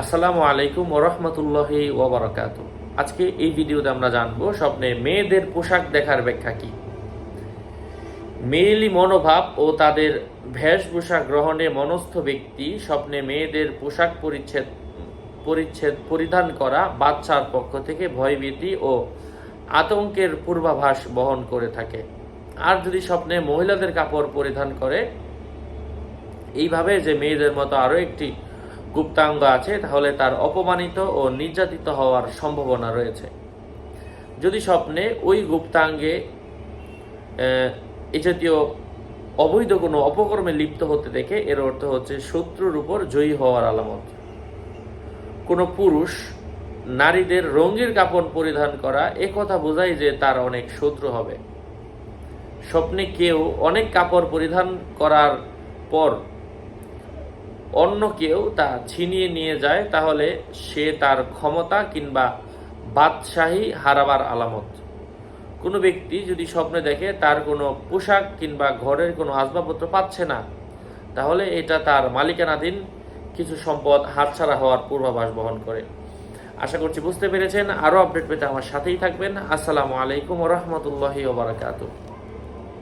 আসসালামু আলাইকুম ওরহমতুল্লাহি ওবরাকাত আজকে এই ভিডিওতে আমরা জানব স্বপ্নে মেয়েদের পোশাক দেখার ব্যাখ্যা কি? মেয়েলি মনোভাব ও তাদের বেশভূষা গ্রহণে মনস্থ ব্যক্তি স্বপ্নে মেয়েদের পোশাক পরিচ্ছেদ পরিচ্ছেদ পরিধান করা বাচ্চার পক্ষ থেকে ভয়ভীতি ও আতঙ্কের পূর্বাভাস বহন করে থাকে। আর যদি স্বপ্নে মহিলাদের কাপড় পরিধান করে, এইভাবে যে মেয়েদের মতো আরও একটি গুপ্তাঙ্গ আছে, তাহলে তার অপমানিত ও নির্যাতিত হওয়ার সম্ভাবনা রয়েছে। যদি স্বপ্নে ওই গুপ্তাঙ্গে, এ জাতীয় অবৈধ কোনো অপকর্মে লিপ্ত হতে দেখে, এর অর্থ হচ্ছে শত্রুর উপর জয়ী হওয়ার আলামত। কোনো পুরুষ নারীদের রঙের কাপড় পরিধান করা, এ কথা বোঝায় যে তার অনেক শত্রু হবে। স্বপ্নে কেউ অনেক কাপড় পরিধান করার পর অন্য কেউ তা ছিনিয়ে নিয়ে যায়, তাহলে সে তার ক্ষমতা কিংবা বাদশাহী হারাবার আলামত। কোনো ব্যক্তি যদি স্বপ্নে দেখে তার কোনো পোশাক কিংবা ঘরের কোনো আসবাবপত্র পাচ্ছে না, তাহলে এটা তার মালিকানাধীন কিছু সম্পদ হাতছাড়া হওয়ার পূর্বাভাস বহন করে। আশা করছি বুঝতে পেরেছেন। আরও আপডেট পেতে আমার সাথেই থাকবেন। আসসালামু আলাইকুম রহমতুল্লাহি ওবরাকাতুহ